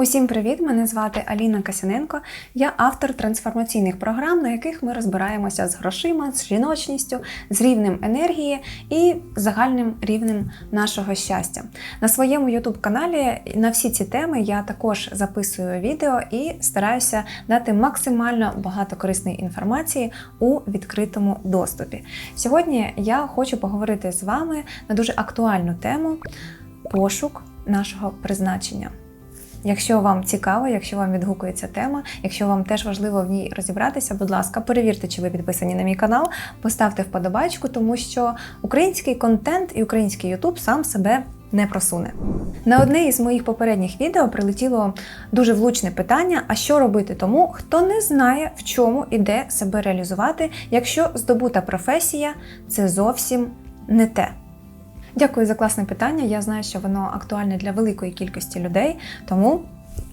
Усім привіт! Мене звати Аліна Касяненко. Я автор трансформаційних програм, на яких ми розбираємося з грошима, з жіночністю, з рівнем енергії і загальним рівнем нашого щастя. На своєму youtube каналі на всі ці теми я також записую відео і стараюся дати максимально багато корисної інформації у відкритому доступі. Сьогодні я хочу поговорити з вами на дуже актуальну тему пошук нашого призначення. Якщо вам цікаво, якщо вам відгукується тема, якщо вам теж важливо в ній розібратися, будь ласка, перевірте, чи ви підписані на мій канал, поставте вподобайку, тому що український контент і український Ютуб сам себе не просуне. На одне із моїх попередніх відео прилетіло дуже влучне питання: а що робити тому, хто не знає, в чому і де себе реалізувати, якщо здобута професія це зовсім не те. Дякую за класне питання. Я знаю, що воно актуальне для великої кількості людей, тому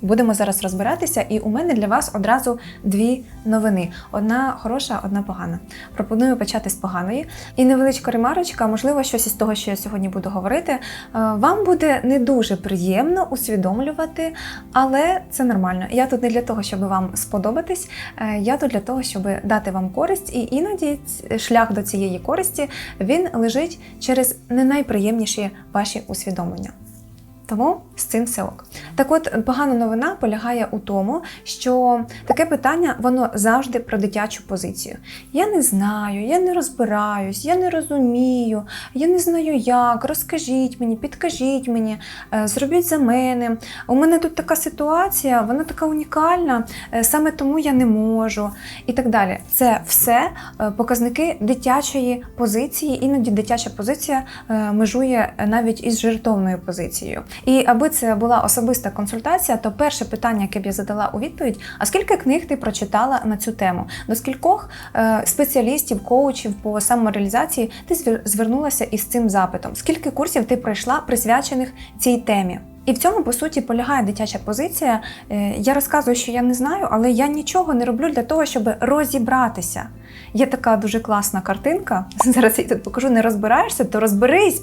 будемо зараз розбиратися. І у мене для вас одразу дві новини: одна хороша, одна погана. Пропоную почати з поганої. І невеличка ремарочка, можливо, щось із того, що я сьогодні буду говорити, е, вам буде не дуже приємно усвідомлювати, але це нормально. Я тут не для того, щоб вам сподобатись, е, я тут для того, щоб дати вам користь, і іноді шлях до цієї користі він лежить через не найприємніші ваші усвідомлення. Тому з цим все ок. Так от, погана новина полягає у тому, що таке питання воно завжди про дитячу позицію. Я не знаю, я не розбираюсь, я не розумію, я не знаю як. Розкажіть мені, підкажіть мені, е, зробіть за мене. У мене тут така ситуація, вона така унікальна, е, саме тому я не можу. І так далі. Це все е, показники дитячої позиції. Іноді дитяча позиція е, межує навіть із жертовною позицією. І аби це була особиста консультація, то перше питання, яке б я задала у відповідь: а скільки книг ти прочитала на цю тему? До скількох е, спеціалістів, коучів по самореалізації ти звер- звернулася із цим запитом? Скільки курсів ти пройшла присвячених цій темі? І в цьому по суті полягає дитяча позиція. Е, Я розказую, що я не знаю, але я нічого не роблю для того, щоб розібратися. Є така дуже класна картинка. Зараз я тут покажу. Не розбираєшся, то розберись.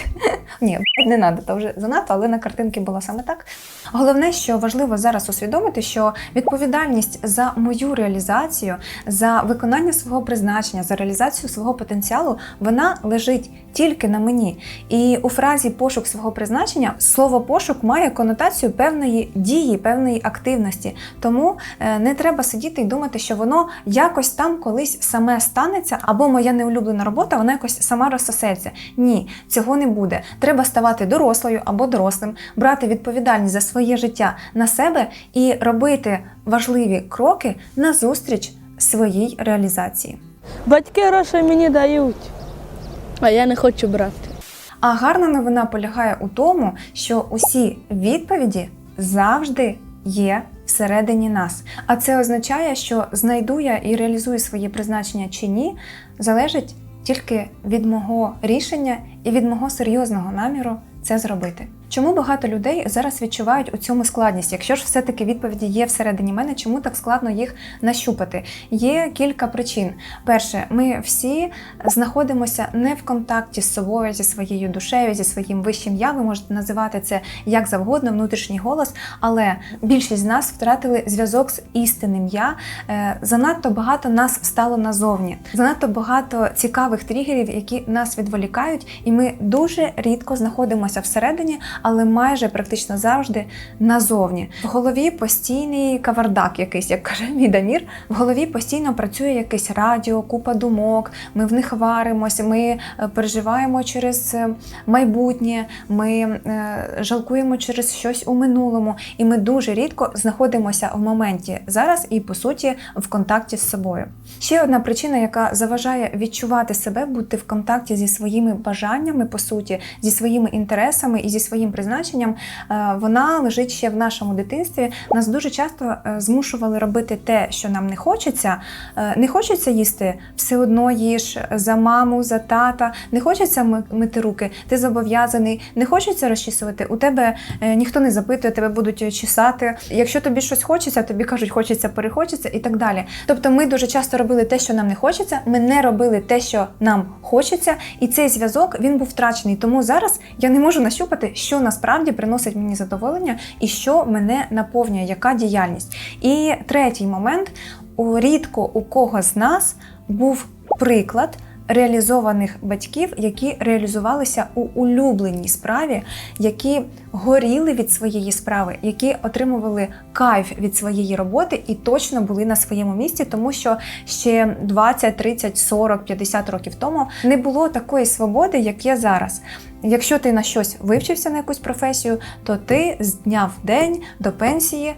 Ні, не треба, то вже занадто, але на картинці було саме так. Головне, що важливо зараз усвідомити, що відповідальність за мою реалізацію, за виконання свого призначення, за реалізацію свого потенціалу, вона лежить тільки на мені. І у фразі пошук свого призначення слово пошук має конотацію певної дії, певної активності. Тому е, не треба сидіти і думати, що воно якось там колись саме станеться, або моя неулюблена робота, вона якось сама розсосеться. Ні, цього не буде. Треба ставати дорослою або дорослим, брати відповідальність за своє життя на себе і робити важливі кроки назустріч своїй реалізації. Батьки гроші мені дають, а я не хочу брати. А гарна новина полягає у тому, що усі відповіді завжди є всередині нас. А це означає, що знайду я і реалізую своє призначення чи ні, залежить тільки від мого рішення і від мого серйозного наміру це зробити. Чому багато людей зараз відчувають у цьому складність? Якщо ж все-таки відповіді є всередині мене, чому так складно їх нащупати? Є кілька причин. Перше, ми всі знаходимося не в контакті з собою, зі своєю душею, зі своїм вищим я. Ви можете називати це як завгодно, внутрішній голос, але більшість з нас втратили зв'язок з істинним я. Е, Занадто багато нас стало назовні, занадто багато цікавих тригерів, які нас відволікають, і ми дуже рідко знаходимося всередині, але майже практично завжди назовні. В голові постійний кавардак, якийсь, як каже мій Дамір. В голові постійно працює якесь радіо, купа думок. Ми в них варимося, ми е, переживаємо через е, майбутнє, ми е, жалкуємо через щось у минулому, і ми дуже рідко знаходимося в моменті зараз і по суті в контакті з собою. Ще одна причина, яка заважає відчувати себе, бути в контакті зі своїми бажаннями, по суті, зі своїми інтересами і зі своїм призначенням, е, вона лежить ще в нашому дитинстві. Нас дуже часто е, змушували робити те, що нам не хочеться. Е, Не хочеться їсти, все одно їж за маму, за тата, не хочеться мити руки, ти зобов'язаний, не хочеться розчісувати. У тебе ніхто не запитує, тебе будуть чесати. Якщо тобі щось хочеться, тобі кажуть, хочеться, перехочеться і так далі. Тобто ми дуже часто робили те, що нам не хочеться, ми не робили те, що нам хочеться, і цей зв'язок він був втрачений. Тому зараз я не можу нащупати, що що насправді приносить мені задоволення і що мене наповнює, яка діяльність. І третій момент: рідко у кого з нас був приклад. Реалізованих батьків, які реалізувалися у улюбленій справі, які горіли від своєї справи, які отримували кайф від своєї роботи і точно були на своєму місці, тому що ще 20, 30, 40, 50 років тому не було такої свободи, як є зараз. Якщо ти на щось вивчився на якусь професію, то ти з дня в день до пенсії е,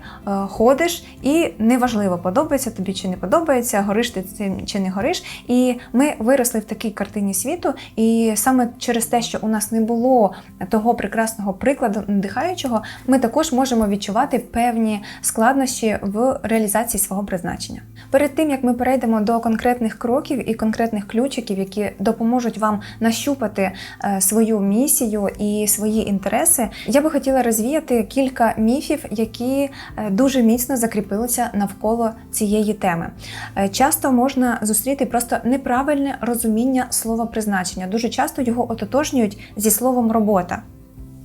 ходиш, і неважливо, подобається тобі чи не подобається, гориш ти цим чи не гориш. І ми виросли в такій картині світу, і саме через те, що у нас не було того прекрасного прикладу надихаючого, ми також можемо відчувати певні складнощі в реалізації свого призначення. Перед тим як ми перейдемо до конкретних кроків і конкретних ключиків, які допоможуть вам нащупати е, свою місію і свої інтереси, я би хотіла розвіяти кілька міфів, які е, дуже міцно закріпилися навколо цієї теми. Е, Часто можна зустріти просто неправильне розуміння слова призначення. Дуже часто його ототожнюють зі словом робота.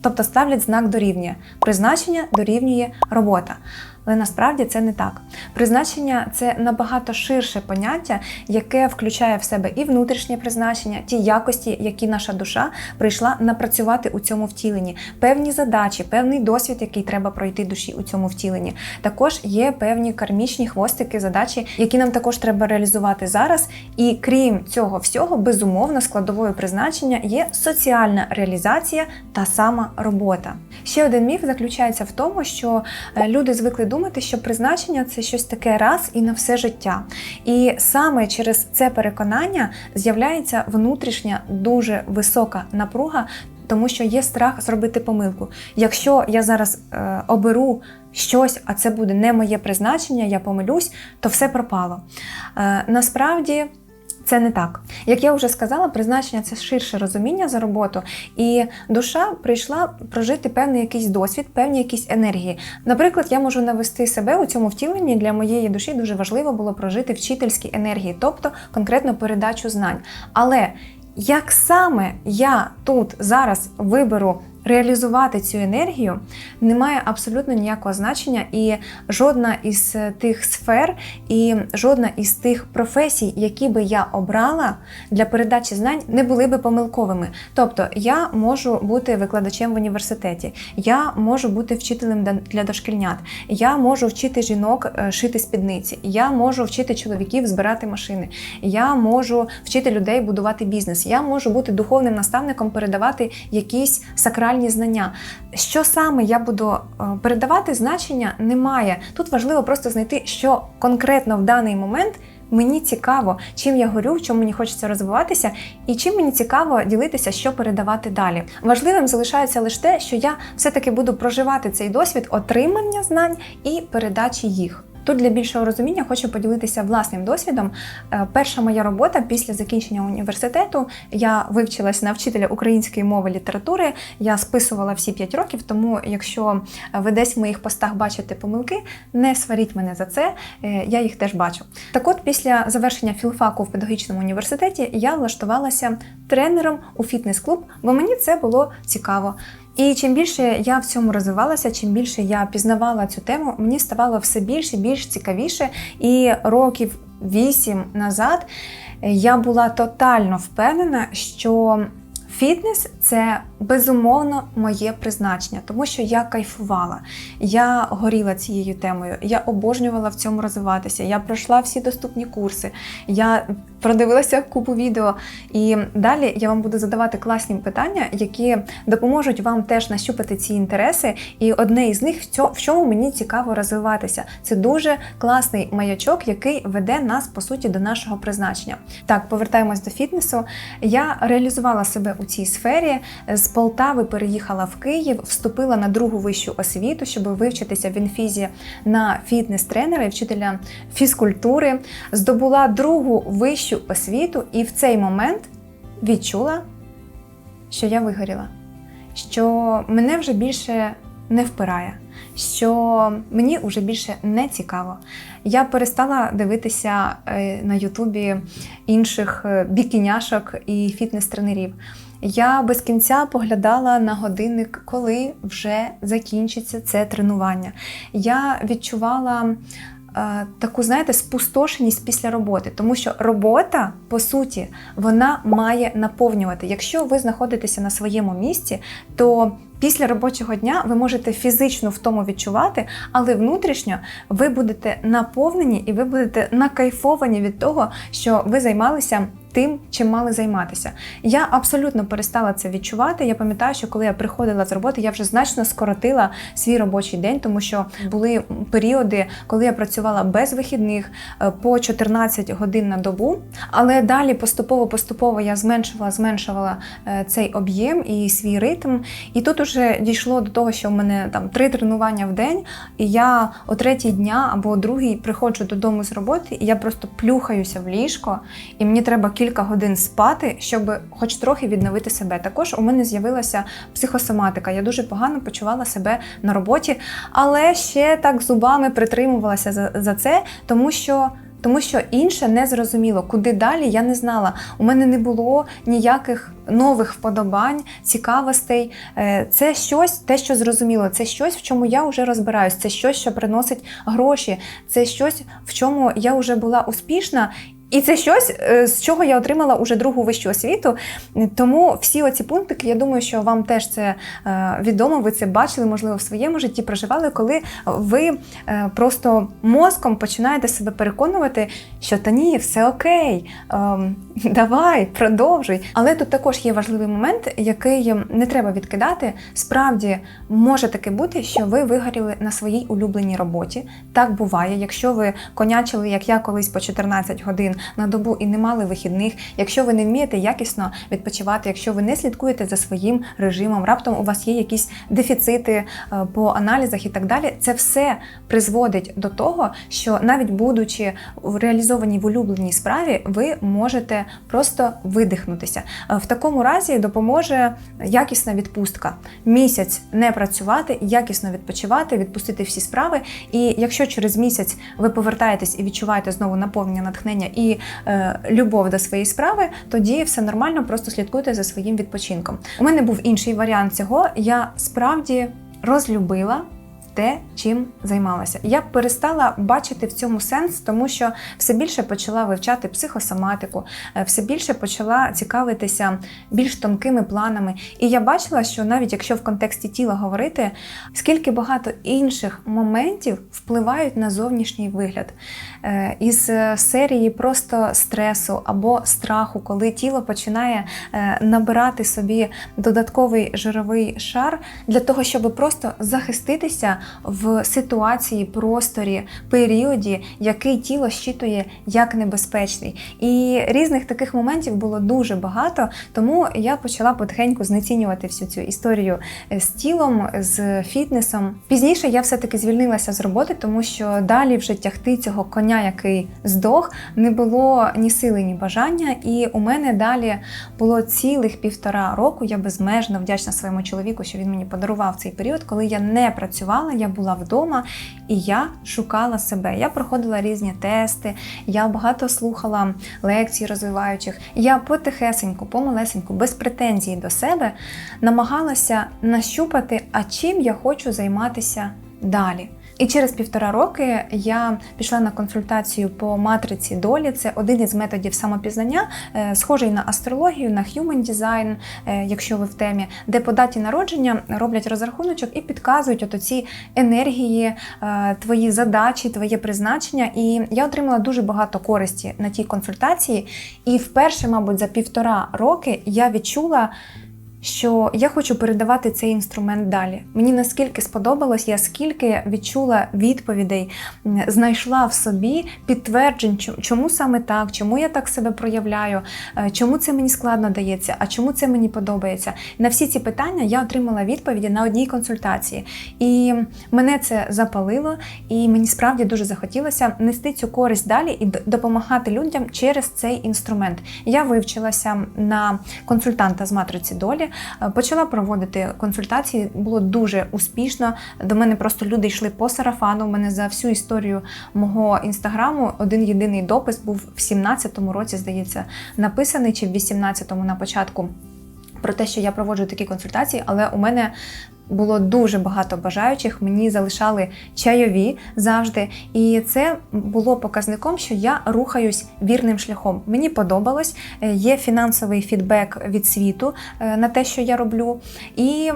Тобто ставлять знак дорівнює. Призначення дорівнює робота. Але насправді це не так. Призначення це набагато ширше поняття, яке включає в себе і внутрішнє призначення, ті якості, які наша душа прийшла напрацювати у цьому втіленні, певні задачі, певний досвід, який треба пройти душі у цьому втіленні. Також є певні кармічні хвостики, задачі, які нам також треба реалізувати зараз. І крім цього всього, безумовно, складовою призначення є соціальна реалізація та сама робота. Ще один міф заключається в тому, що е, люди звикли думати, що призначення це щось таке раз і на все життя. І саме через це переконання з'являється внутрішня дуже висока напруга. Тому що є страх зробити помилку. Якщо я зараз е, оберу щось, а це буде не моє призначення, я помилюсь, то все пропало. Е, насправді це не так. Як я вже сказала, призначення це ширше розуміння за роботу, і душа прийшла прожити певний якийсь досвід, певні якісь енергії. Наприклад, я можу навести себе у цьому втіленні для моєї душі дуже важливо було прожити вчительські енергії, тобто конкретно передачу знань. Але як саме я тут зараз виберу реалізувати цю енергію, не має абсолютно ніякого значення, і жодна із тих сфер, і жодна із тих професій, які би я обрала для передачі знань, не були би помилковими. Тобто я можу бути викладачем в університеті, я можу бути вчителем для- для дошкільнят, я можу вчити жінок е, шити спідниці, я можу вчити чоловіків збирати машини, я можу вчити людей будувати бізнес, я можу бути духовним наставником, передавати якісь сакральні знання. Що саме я буду е, передавати, значення немає. Тут важливо просто знайти, що конкретно в даний момент. Мені цікаво, чим я горю, в чому мені хочеться розвиватися, і чим мені цікаво ділитися, що передавати далі. Важливим залишається лише те, що я все-таки буду проживати цей досвід отримання знань і передачі їх. Тут для більшого розуміння хочу поділитися власним досвідом. Е, Перша моя робота після закінчення університету я вивчилась на вчителя української мови літератури. Я списувала всі 5 років, тому якщо ви десь в моїх постах бачите помилки, не сваріть мене за це. е, Я їх теж бачу. Так от, після завершення філфаку в педагогічному університеті я влаштувалася тренером у фітнес-клуб, бо мені це було цікаво. І чим більше я в цьому розвивалася, чим більше я пізнавала цю тему, мені ставало все більше і більш цікавіше. І років вісім назад я була тотально впевнена, що фітнес це безумовно моє призначення, тому що я кайфувала, я горіла цією темою, я обожнювала в цьому розвиватися. Я пройшла всі доступні курси, я продивилася купу відео. І далі я вам буду задавати класні питання, які допоможуть вам теж нащупати ці інтереси. І одне із них в чому мені цікаво розвиватися. Це дуже класний маячок, який веде нас по суті до нашого призначення. Так, повертаємось до фітнесу. Я реалізувала себе у цій сфері. З Полтави переїхала в Київ, вступила на другу вищу освіту, щоб вивчитися в інфізі на фітнес-тренера і вчителя фізкультури. Здобула другу вищу освіту, і в цей момент відчула, що я вигоріла, що мене вже більше не впирає, що мені вже більше не цікаво. Я перестала дивитися е, на Ютубі інших е, бікіняшок і фітнес-тренерів. Я без кінця поглядала на годинник, коли вже закінчиться це тренування. Я відчувала таку, знаєте, спустошеність після роботи, тому що робота, по суті, вона має наповнювати. Якщо ви знаходитеся на своєму місці, то після робочого дня ви можете фізично в тому відчувати, але внутрішньо ви будете наповнені і ви будете накайфовані від того, що ви займалися. Тим, чим мали займатися. Я абсолютно перестала це відчувати. Я пам'ятаю, що коли я приходила з роботи, я вже значно скоротила свій робочий день, тому що були періоди, коли я працювала без вихідних е, по 14 годин на добу. Але далі поступово-поступово я зменшувала, зменшувала е, цей об'єм і свій ритм. І тут уже дійшло до того, що в мене там три тренування в день, і я о третій дня або о другій приходжу додому з роботи, і я просто плюхаюся в ліжко, і мені треба кілька годин спати, щоб хоч трохи відновити себе. Також у мене з'явилася психосоматика. Я дуже погано почувала себе на роботі, але ще так зубами притримувалася за, за це, тому що. Тому що інше не зрозуміло, куди далі я не знала. У мене не було ніяких нових вподобань, цікавостей. Е, Це щось, те, що зрозуміло, це щось, в чому я вже розбираюсь, це щось, що приносить гроші, це щось, в чому я вже була успішна. І це щось, е, з чого я отримала уже другу вищу освіту. Тому всі оці пунктики, я думаю, що вам теж це е, відомо, ви це бачили, можливо, в своєму житті проживали, коли ви е, просто мозком починаєте себе переконувати, що та ні, все окей, ем, давай, продовжуй. Але тут також є важливий момент, який не треба відкидати. Справді може таке бути, що ви вигоріли на своїй улюбленій роботі. Так буває, якщо ви конячили, як я колись по 14 годин на добу і не мали вихідних, якщо ви не вмієте якісно відпочивати, якщо ви не слідкуєте за своїм режимом, раптом у вас є якісь дефіцити е, по аналізах і так далі, це все призводить до того, що навіть будучи реалізованій в улюбленій справі, ви можете просто видихнутися. Е, В такому разі допоможе якісна відпустка. Місяць не працювати, якісно відпочивати, відпустити всі справи. І якщо через місяць ви повертаєтесь і відчуваєте знову наповнення натхнення і е, любов до своєї справи, тоді все нормально, просто слідкуйте за своїм відпочинком. У мене був інший варіант цього. Я справді розлюбила. Те, чим займалася, я перестала бачити в цьому сенс, тому що все більше почала вивчати психосоматику, е, все більше почала цікавитися більш тонкими планами. І я бачила, що навіть якщо в контексті тіла говорити, скільки багато інших моментів впливають на зовнішній вигляд. Е, Із е, серії просто стресу або страху, коли тіло починає набирати собі додатковий жировий шар для того, щоб просто захиститися в ситуації, просторі, періоді, який тіло щитує як небезпечний. І різних таких моментів було дуже багато, тому я почала потихеньку знецінювати всю цю історію е, з тілом, з фітнесом. Пізніше я все-таки звільнилася з роботи, тому що далі вже тягти цього коня, який здох, не було ні сили, ні бажання. І у мене далі було цілих півтора року. Я безмежно вдячна своєму чоловіку, що він мені подарував цей період, коли я не працювала, я була вдома і я шукала себе. Я проходила різні тести, я багато слухала лекцій розвиваючих. Я потихесеньку, помалесеньку, без претензій до себе намагалася нащупати, а чим я хочу займатися далі. І через півтора роки я пішла на консультацію по матриці долі. Це один із методів самопізнання, е, схожий на астрологію, на human design, е, якщо ви в темі, де по даті народження роблять розрахуночок і підказують от ці енергії, е, твої задачі, твоє призначення. І я отримала дуже багато користі на тій консультації. І вперше, мабуть, за півтора роки я відчула що я хочу передавати цей інструмент далі. Мені наскільки сподобалось, я скільки відчула відповідей, знайшла в собі підтверджень, чому саме так, чому я так себе проявляю, е, чому це мені складно дається, а чому це мені подобається. На всі ці питання я отримала відповіді на одній консультації. І мене це запалило, і мені справді дуже захотілося нести цю користь далі і допомагати людям через цей інструмент. Я вивчилася на консультанта з матриці долі. Е, почала проводити консультації. Було дуже успішно. До мене просто люди йшли по сарафану. У мене за всю історію мого інстаграму один єдиний допис був в 17-му році, здається, написаний чи в 18-му на початку. Про те, що я проводжу такі консультації, але у мене було дуже багато бажаючих. Мені залишали чайові завжди, і це було показником, що я рухаюсь вірним шляхом. Мені подобалось, е, є фінансовий фідбек від світу е, на те, що я роблю, і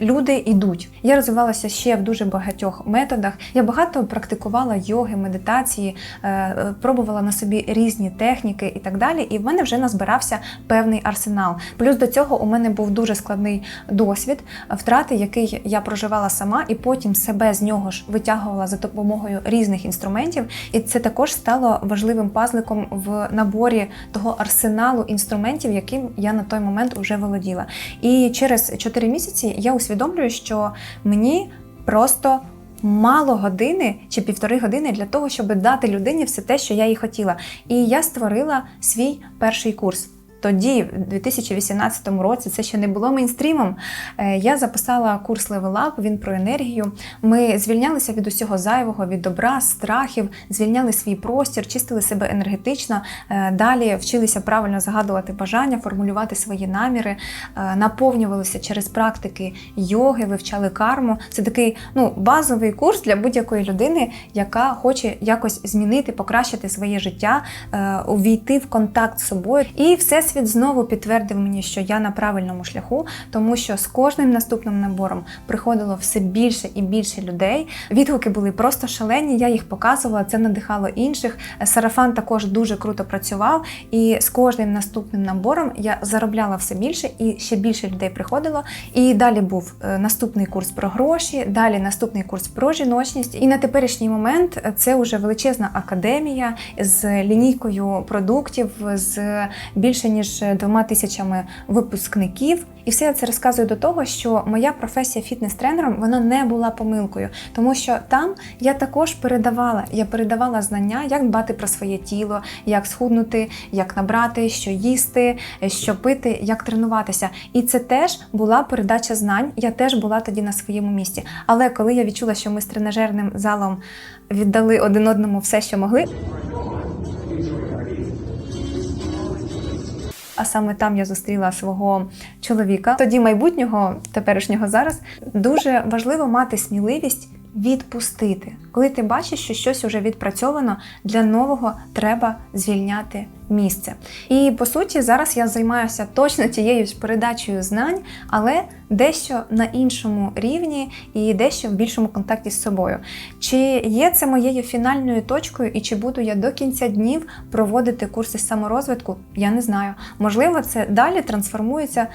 люди йдуть. Я розвивалася ще в дуже багатьох методах. Я багато практикувала йоги, медитації, е, пробувала на собі різні техніки і так далі. І в мене вже назбирався певний арсенал. Плюс до цього у мене був дуже складний досвід е, втрати, який я проживала сама, і потім себе з нього ж витягувала за допомогою різних інструментів. І це також стало важливим пазликом в наборі того арсеналу інструментів, яким я на той момент вже володіла. І через 4 місяці я усвідомлюю, що мені просто. Мало години чи півтори години для того, щоб дати людині все те, що я їй хотіла. І я створила свій перший курс. Тоді, в 2018 році, це ще не було мейнстрімом. е, Я записала курс Level Up, він про енергію. Ми звільнялися від усього зайвого, від добра, страхів, звільняли свій простір, чистили себе енергетично. е, Далі вчилися правильно загадувати бажання, формулювати свої наміри, е, наповнювалися через практики йоги, вивчали карму. Це такий ну, базовий курс для будь-якої людини, яка хоче якось змінити, покращити своє життя, увійти в контакт з собою. І всесвіт знову підтвердив мені, що я на правильному шляху, тому що з кожним наступним набором приходило все більше і більше людей. Відгуки були просто шалені. Я їх показувала, це надихало інших. Сарафан також дуже круто працював, і з кожним наступним набором я заробляла все більше і ще більше людей приходило. І далі був е, наступний курс про гроші, далі наступний курс про жіночність. І на теперішній момент е, це вже величезна академія з лінійкою продуктів, з більше ніж двома тисячами випускників. І все я це розказую до того, що моя професія фітнес-тренером вона не була помилкою, тому що там я також передавала. Я передавала знання, як дбати про своє тіло, як схуднути, як набрати, що їсти, що пити, як тренуватися. І це теж була передача знань. Я теж була тоді на своєму місці. Але коли я відчула, що ми з тренажерним залом віддали один одному все, що могли. А саме там я зустріла свого чоловіка, тоді майбутнього, теперішнього зараз. Дуже важливо мати сміливість відпустити. Коли ти бачиш, що щось вже відпрацьовано, для нового треба звільняти місце. І по суті, зараз я займаюся точно тією ж передачею знань, але дещо на іншому рівні і дещо в більшому контакті з собою. Чи є це моєю фінальною точкою, і чи буду я до кінця днів проводити курси саморозвитку? Я не знаю. Можливо, це далі трансформується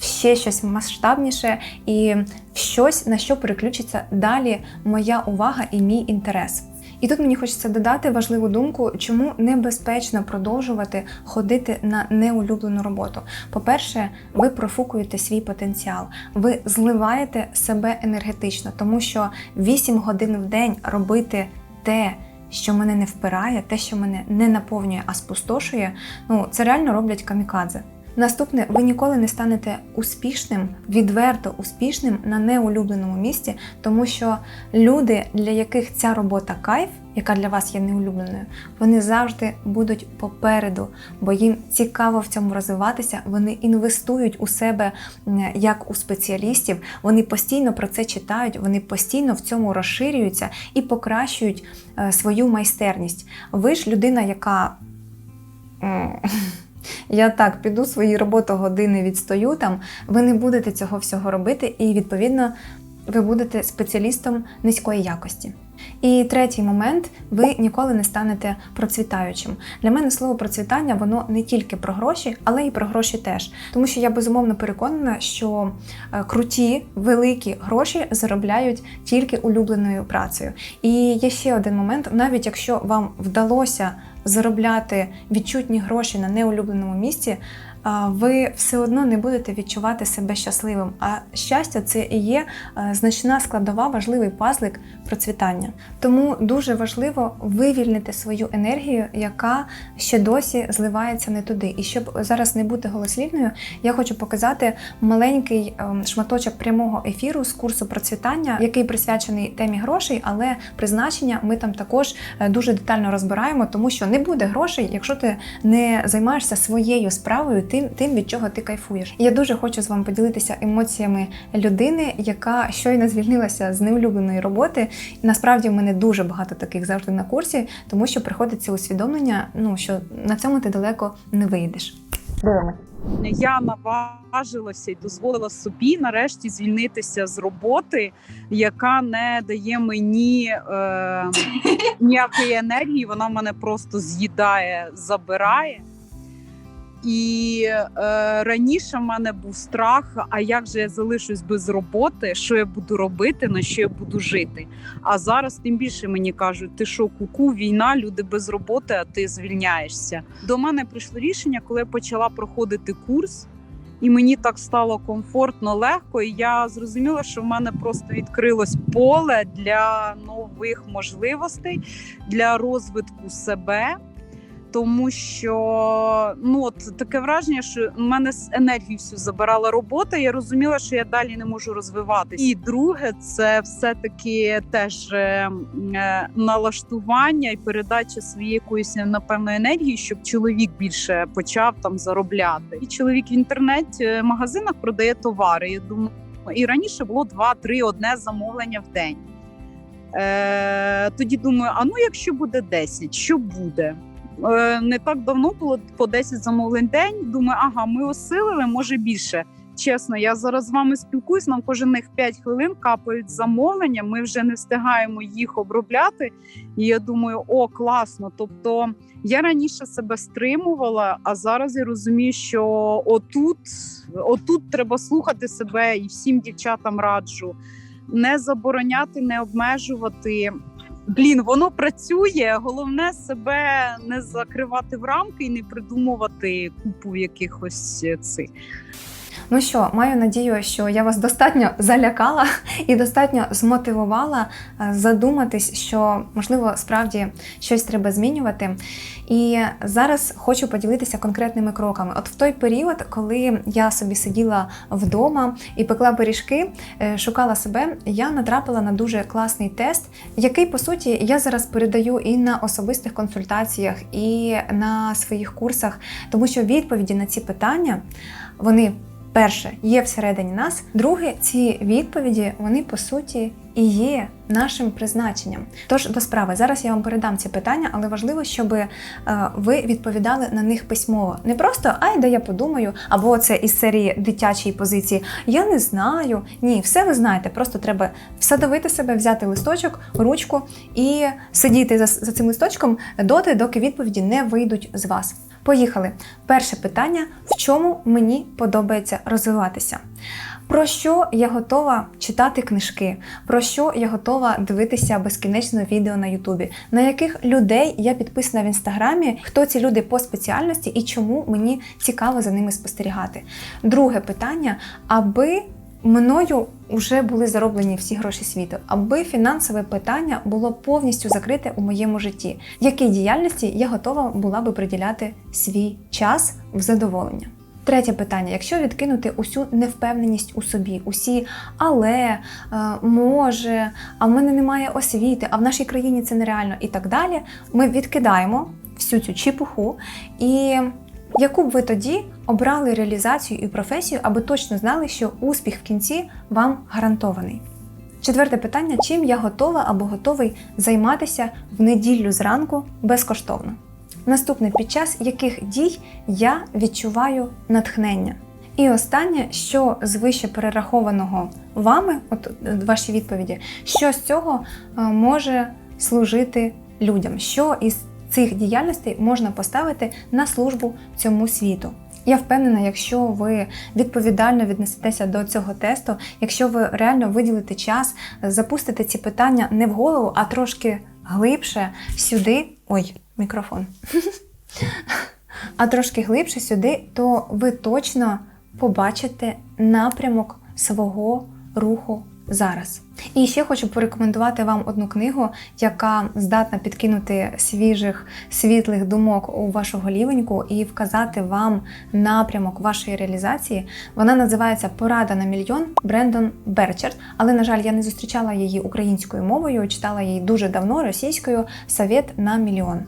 ще щось масштабніше і в щось, на що переключиться далі моя увага і мій інтерес. І тут мені хочеться додати важливу думку, чому небезпечно продовжувати ходити на неулюблену роботу. По-перше, ви профукуєте свій потенціал, ви зливаєте себе енергетично, тому що 8 годин в день робити те, що мене не впирає, те, що мене не наповнює, а спустошує, ну це реально роблять камікадзе. Наступне, ви ніколи не станете успішним, відверто успішним на неулюбленому місці, тому що люди, для яких ця робота кайф, яка для вас є неулюбленою, вони завжди будуть попереду, бо їм цікаво в цьому розвиватися. Вони інвестують у себе як у спеціалістів, вони постійно про це читають, вони постійно в цьому розширюються і покращують е, свою майстерність. Ви ж людина, яка. я так піду свої роботи години відстою там, ви не будете цього всього робити, і відповідно ви будете спеціалістом низької якості. І третій момент ви ніколи не станете процвітаючим. Для мене слово процвітання воно не тільки про гроші, але й про гроші теж. Тому що я безумовно переконана, що е, круті, великі гроші заробляють тільки улюбленою працею. І є ще один момент: навіть якщо вам вдалося заробляти відчутні гроші на неулюбленому місці, ви все одно не будете відчувати себе щасливим. А щастя це і є е, значна складова, важливий пазлик процвітання. Тому дуже важливо вивільнити свою енергію, яка ще досі зливається не туди. І щоб зараз не бути голослівною, я хочу показати маленький ем, шматочок прямого ефіру з курсу процвітання, який присвячений темі грошей, але призначення ми там також е, дуже детально розбираємо, тому що не буде грошей, якщо ти не займаєшся своєю справою, тим, тим від чого ти кайфуєш. Я дуже хочу з вами поділитися емоціями людини, яка щойно звільнилася з неулюбленої роботи. І насправді в мене дуже багато таких завжди на курсі, тому що приходить це усвідомлення, ну що на цьому ти далеко не вийдеш. Дивимось. я наважилася і дозволила собі нарешті звільнитися з роботи, яка не дає мені е, ніякої енергії. Вона мене просто з'їдає, забирає. І е, раніше в мене був страх: а як же я залишусь без роботи, що я буду робити, на що я буду жити. А зараз тим більше мені кажуть, ти що, куку, війна, люди без роботи, а ти звільняєшся. До мене прийшло рішення, коли я почала проходити курс, і мені так стало комфортно, легко. І я зрозуміла, що в мене просто відкрилось поле для нових можливостей, для розвитку себе. Тому що ну от таке враження, що в мене з енергію всю забирала робота. Я розуміла, що я далі не можу розвиватися. І друге, це все таки теж е, е, налаштування і передача своєї якоїсь напевно енергії, щоб чоловік більше почав там заробляти. І чоловік в інтернет магазинах продає товари. Я думаю, і раніше було два-три одне замовлення в день. Е, тоді думаю, а ну якщо буде 10, що буде? Е, не так давно було по 10 замовлень день. Думаю, ага, ми осилили, може більше. Чесно, я зараз з вами спілкуюсь. Нам кожних 5 хвилин капають замовлення. Ми вже не встигаємо їх обробляти. І я думаю, о, класно. Тобто я раніше себе стримувала, а зараз я розумію, що отут, отут треба слухати себе і всім дівчатам раджу не забороняти, не обмежувати. Блін, воно працює. Головне себе не закривати в рамки і не придумувати купу якихось е, цих. Ну що, маю надію, що я вас достатньо залякала і достатньо змотивувала е, задуматись, що можливо справді щось треба змінювати. І зараз хочу поділитися конкретними кроками. От в той період, коли я собі сиділа вдома і пекла пиріжки, е, шукала себе, я натрапила на дуже класний тест, який по суті я зараз передаю і на особистих консультаціях, і на своїх курсах, тому що відповіді на ці питання вони. Перше є всередині нас. Друге, ці відповіді вони по суті і є нашим призначенням. Тож до справи зараз я вам передам ці питання, але важливо, щоб е, ви відповідали на них письмово. Не просто ай, да я подумаю, або це із серії дитячої позиції. Я не знаю. Ні, все ви знаєте. Просто треба всадовити себе, взяти листочок, ручку і сидіти за, за цим листочком доти, доки відповіді не вийдуть з вас. Поїхали. Перше питання: в чому мені подобається розвиватися? Про що я готова читати книжки, про що я готова дивитися безкінечно відео на Ютубі, на яких людей я підписана в інстаграмі, хто ці люди по спеціальності і чому мені цікаво за ними спостерігати. Друге питання: аби мною вже були зароблені всі гроші світу, аби фінансове питання було повністю закрите у моєму житті, якій діяльності я готова була би приділяти свій час в задоволення. Третє питання: якщо відкинути усю невпевненість у собі, усі але, е, може, а в мене немає освіти, а в нашій країні це нереально і так далі, ми відкидаємо всю цю чіпуху і. Яку б ви тоді обрали реалізацію і професію, аби точно знали, що успіх в кінці вам гарантований? Четверте питання: чим я готова або готовий займатися в неділю зранку безкоштовно? Наступне під час яких дій я відчуваю натхнення. І останнє, що з вище перерахованого вами, от е, ваші відповіді, що з цього е, може служити людям, що із цих діяльностей можна поставити на службу цьому світу. Я впевнена, якщо ви відповідально віднесетеся до цього тесту, якщо ви реально виділите час, запустите ці питання не в голову, а трошки глибше сюди. Ой, мікрофон. а трошки глибше сюди, то ви точно побачите напрямок свого руху зараз. І ще хочу порекомендувати вам одну книгу, яка здатна підкинути свіжих світлих думок у вашу голівеньку і вказати вам напрямок вашої реалізації. Вона називається Порада на мільйон Брендон Берчерт. Але, на жаль, я не зустрічала її українською мовою, читала її дуже давно російською Совет на мільйон.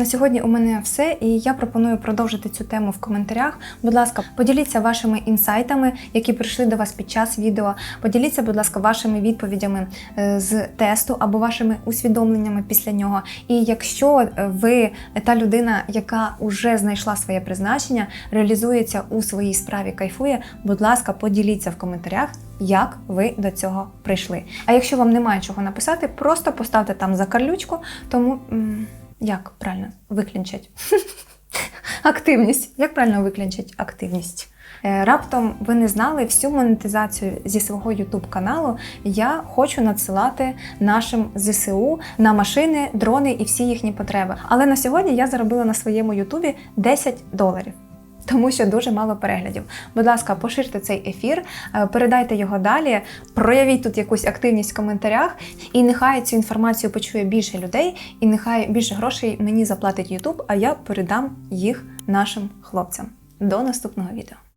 На сьогодні у мене все, і я пропоную продовжити цю тему в коментарях. Будь ласка, поділіться вашими інсайтами, які прийшли до вас під час відео. Поділіться, будь ласка, вашими відповідями е, з тесту або вашими усвідомленнями після нього. І якщо е, ви та людина, яка вже знайшла своє призначення, реалізується у своїй справі, кайфує, будь ласка, поділіться в коментарях. Як ви до цього прийшли? А якщо вам немає чого написати, просто поставте там закарлючку, тому як правильно виклінчать? Активність. Як правильно виклінчать активність? Е, Раптом ви не знали всю монетизацію зі свого YouTube каналу. Я хочу надсилати нашим ЗСУ на машини, дрони і всі їхні потреби. Але на сьогодні я заробила на своєму Ютубі 10 доларів. Тому що дуже мало переглядів. Будь ласка, поширте цей ефір, е, передайте його далі, проявіть тут якусь активність в коментарях, і нехай цю інформацію почує більше людей, і нехай більше грошей мені заплатить YouTube, а я передам їх нашим хлопцям. До наступного відео.